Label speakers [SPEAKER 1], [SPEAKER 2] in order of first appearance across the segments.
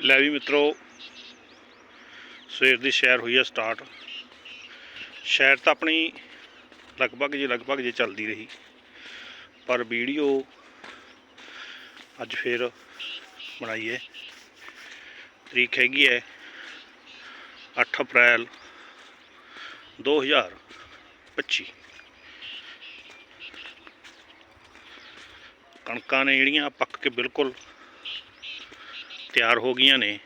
[SPEAKER 1] ਲੈ ਵੀ ਮਿੱਤਰੋ, ਸਵੇਰ ਦੀ ਸ਼ਹਿਰ ਹੋਈ ਆ ਸਟਾਰਟ ਸ਼ਹਿਰ ਤਾਂ ਆਪਣੀ ਲਗਭਗ ਜੇ ਲਗਭਗ ਜੇ ਚੱਲਦੀ ਰਹੀ। ਪਰ ਵੀਡੀਓ ਅੱਜ ਫੇਰ ਬਣਾਈ ਹੈ ਤਰੀਕ ਹੈਗੀ ਹੈ 8 ਅਪ੍ਰੈਲ 2025 ਕਣਕਾਂ ਨੇ ਜਿਹੜੀਆਂ ਪੱਕ ਕੇ ਬਿਲਕੁਲ ਤਿਆਰ ਹੋ ਗਈਆਂ ਨੇ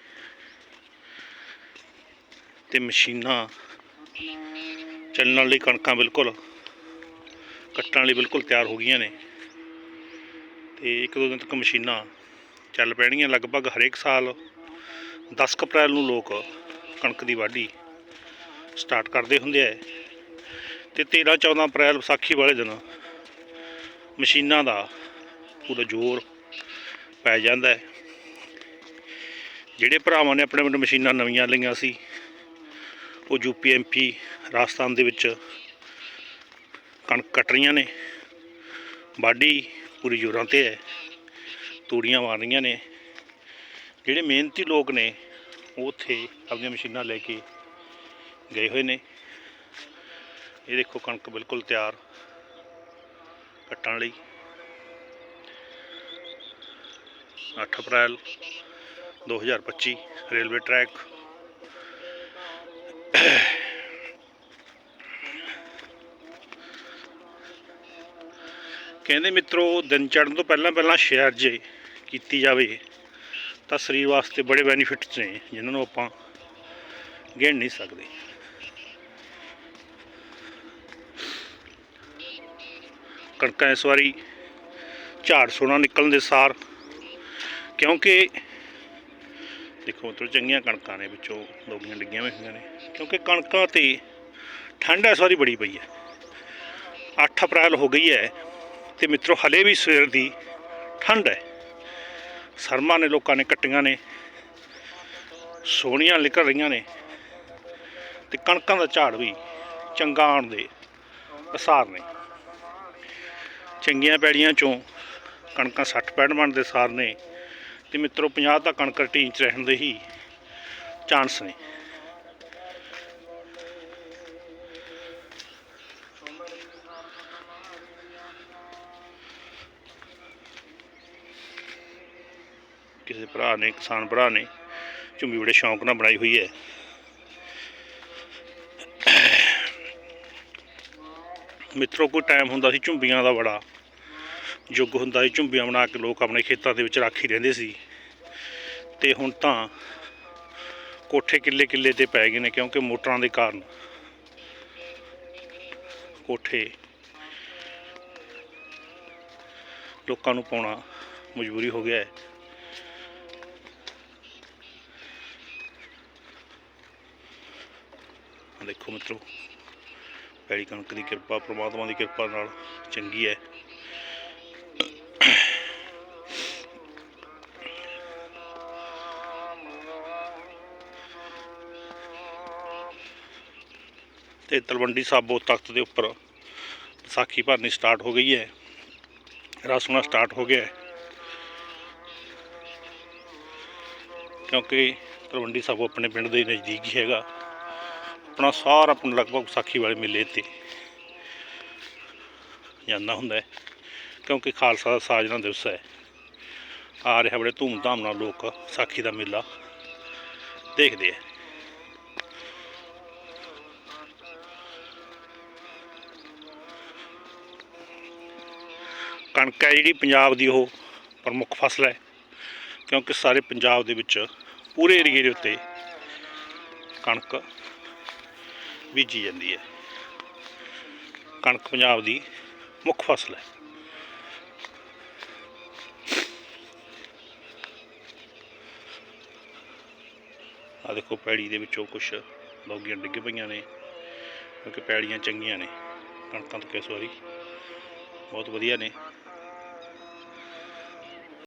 [SPEAKER 1] ਤੇ ਮਸ਼ੀਨਾਂ ਚੱਲਣ ਲਈ ਕਣਕਾਂ ਬਿਲਕੁਲ, ਕੱਟਣ ਲਈ ਬਿਲਕੁਲ ਤਿਆਰ ਹੋ ਗਈਆਂ ਨੇ ਤੇ ਇੱਕ ਦੋ ਦਿਨ ਤੱਕ ਮਸ਼ੀਨਾਂ ਚੱਲ ਪੈਣਗੀਆਂ। ਲਗਭਗ ਹਰੇਕ ਸਾਲ 10 ਅਪ੍ਰੈਲ ਨੂੰ ਲੋਕ ਕਣਕ ਦੀ ਵਾਢੀ ਸਟਾਰਟ ਕਰਦੇ ਹੁੰਦੇ ਆ। ਤੇ 13 14 ਅਪ੍ਰੈਲ ਵਿਸਾਖੀ ਵਾਲੇ ਦਿਨ ਮਸ਼ੀਨਾਂ ਦਾ ਪੂਰਾ ਜ਼ੋਰ ਪੈ ਜਾਂਦਾ ਹੈ। ਜਿਹੜੇ ਭਰਾਵਾਂ ਨੇ ਆਪਣੇ ਆਪਣੇ ਮਸ਼ੀਨਾਂ ਨਵੀਆਂ ਲਈਆਂ ਸੀ, ਉਹ ਯੂਪੀ ਐਮਪੀ ਰਾਜਸਥਾਨ ਦੇ ਵਿੱਚ ਕਣਕ ਕੱਟ ਰਹੀਆਂ ਨੇ। ਵਾਢੀ ਪੂਰੀ ਜ਼ੋਰਾਂ ਤੇ ਹੈ, ਤੂੜੀਆਂ ਮਾਰ ਰਹੀਆਂ ਨੇ। ਜਿਹੜੇ ਮਿਹਨਤੀ ਲੋਕ ਨੇ, ਉਹ ਉੱਥੇ ਆਪਣੀਆਂ ਮਸ਼ੀਨਾਂ ਲੈ ਕੇ ਗਏ ਹੋਏ ਨੇ। ਇਹ ਦੇਖੋ ਕਣਕ ਬਿਲਕੁਲ ਤਿਆਰ ਕੱਟਣ ਲਈ। 8 ਅਪ੍ਰੈਲ 2025 ਰੇਲਵੇ ਟਰੈਕ। ਕਹਿੰਦੇ ਮਿੱਤਰੋ, ਦਿਨ ਚੜ੍ਹਨ ਤੋਂ ਪਹਿਲਾਂ ਪਹਿਲਾਂ ਸ਼ੇਅਰ ਜੇ ਕੀਤੀ ਜਾਵੇ, ਤਾਂ ਸਰੀਰ ਵਾਸਤੇ ਬੜੇ ਬੈਨੀਫਿਟਸ ਨੇ, ਜਿਨ੍ਹਾਂ ਨੂੰ ਆਪਾਂ ਗਿਣ ਨਹੀਂ ਸਕਦੇ। ਕਣਕਾਂ ਇਸ ਵਾਰੀ ਝਾੜ ਸੋਨਾ ਨਿਕਲਣ ਦੇ ਸਾਰ, ਕਿਉਂਕਿ ਦੇਖੋ ਮਤਲਬ ਚੰਗੀਆਂ ਕਣਕਾਂ ਨੇ ਵਿੱਚੋਂ ਲੋਗੀਆਂ ਡਿੱਗੀਆਂ ਵੀ ਹੋਈਆਂ ਨੇ। ਕਿਉਂਕਿ ਕਣਕਾਂ ਤੇ ਠੰਡ ਇਸ ਵਾਰੀ ਬੜੀ ਪਈ ਹੈ। 8 ਅਪ੍ਰੈਲ ਹੋ ਗਈ ਹੈ ਤੇ ਮਿੱਤਰੋ, ਹਲੇ ਵੀ ਸਵੇਰ ਦੀ ਠੰਡ ਹੈ। ਸਰਮਾ ਨੇ ਲੋਕਾਂ ਨੇ ਕੱਟੀਆਂ ਨੇ, ਸੋਹਣੀਆਂ ਨਿਕਲ ਰਹੀਆਂ ਨੇ ਤੇ ਕਣਕਾਂ ਦਾ ਝਾੜ ਵੀ ਚੰਗਾ ਆਉਣ ਦੇ ਅਸਾਰ ਨੇ। ਚੰਗੀਆਂ ਪੈੜੀਆਂ ਚੋਂ ਕਣਕਾਂ 60 65 ਮਣ ਦੇ ਸਾਰ ਨੇ। ਤੇ ਮਿੱਤਰੋ 50 ਤੱਕ ਕਣਕ ਰਟੀਨ ਚ ਰਹਿਣ ਦੇ ਹੀ ਚਾਂਸ ਨੇ। ਕਿਸੇ ਭਰਾ ਨੇ, ਕਿਸਾਨ ਭਰਾ ਨੇ, ਝੁੰਬੀ ਬੜੇ ਸ਼ੌਂਕ ਨਾਲ ਬਣਾਈ ਹੋਈ ਹੈ। ਮਿੱਤਰੋ, ਕੋਈ ਟਾਈਮ ਹੁੰਦਾ ਸੀ ਝੁੰਬੀਆਂ ਦਾ ਬੜਾ। ਯੁੱਗ ਹੁੰਦਾ ਸੀ, ਝੁੰਬੀਆਂ ਬਣਾ ਕੇ ਲੋਕ ਆਪਣੇ ਖੇਤਾਂ ਦੇ ਵਿੱਚ ਰਾਖੀ ਰਹਿੰਦੇ ਸੀ। ਤੇ ਹੁਣ ਤਾਂ ਕੋਠੇ ਕਿੱਲੇ ਕਿੱਲੇ ਤੇ ਪੈ ਗਏ ਨੇ ਕਿਉਂਕਿ ਮੋਟਰਾਂ ਦੇ ਕਾਰਨ। ਕੋਠੇ ਲੋਕਾਂ ਨੂੰ ਪਾਉਣਾ ਮਜਬੂਰੀ ਹੋ ਗਿਆ ਹੈ। ਦੇਖੋ ਮਿੱਤਰੋ ਪੈੜੀ ਕਣਕ ਦੀ ਕਿਰਪਾ, ਪ੍ਰਮਾਤਮਾ ਦੀ ਕਿਰਪਾ ਨਾਲ ਚੰਗੀ ਹੈ। ਤੇ ਤਲਵੰਡੀ ਸਾਬੋ ਤਖਤ ਦੇ ਉੱਪਰ ਵਿਸਾਖੀ ਭਰਨੀ ਸਟਾਰਟ ਹੋ ਗਈ ਹੈ। ਰਸਮਣਾ ਸਟਾਰਟ ਹੋ ਗਿਆ ਕਿਉਂਕਿ ਤਲਵੰਡੀ ਸਾਬੋ ਆਪਣੇ ਪਿੰਡ ਦੇ ਨਜ਼ਦੀਕ ਹੀ ਹੈਗਾ। ਆਪਣਾ ਸਾਰਾ ਆਪਣਾ ਲਗਭਗ ਵਿਸਾਖੀ ਵਾਲੇ ਮੇਲੇ ਤੇ ਜਾਂਦਾ ਹੁੰਦਾ ਹੈ। ਕਿਉਂਕਿ ਖਾਲਸਾ ਦਾ ਸਾਜਨਾ ਦਿਵਸ ਹੈ। ਆ ਰਿਹਾ ਬੜੇ ਧੂਮਧਾਮ ਨਾਲ ਲੋਕ ਵਿਸਾਖੀ ਦਾ ਮੇਲਾ ਦੇਖਦੇ ਆ ਕਣਕ ਹੈ ਜਿਹੜੀ ਪੰਜਾਬ ਦੀ ਉਹ ਪ੍ਰਮੁੱਖ ਫਸਲ ਹੈ, ਕਿਉਂਕਿ ਸਾਰੇ ਪੰਜਾਬ ਦੇ ਵਿੱਚ ਪੂਰੇ ਏਰੀਏ ਦੇ ਉੱਤੇ ਕਣਕ ਬੀਜੀ ਜਾਂਦੀ ਹੈ। ਕਣਕ ਪੰਜਾਬ ਦੀ ਮੁੱਖ ਫਸਲ ਹੈ। ਆ ਦੇਖੋ ਪੈੜੀ ਦੇ ਵਿੱਚੋਂ ਕੁਝ ਲੌਗੀਆਂ ਡਿੱਗ ਪਈਆਂ ਨੇ, ਕਿਉਂਕਿ ਪੈੜੀਆਂ ਚੰਗੀਆਂ ਨੇ, ਕਣਕਾਂ ਤੋਂ ਕਿਸ ਵਾਰੀ ਬਹੁਤ ਵਧੀਆ ਨੇ।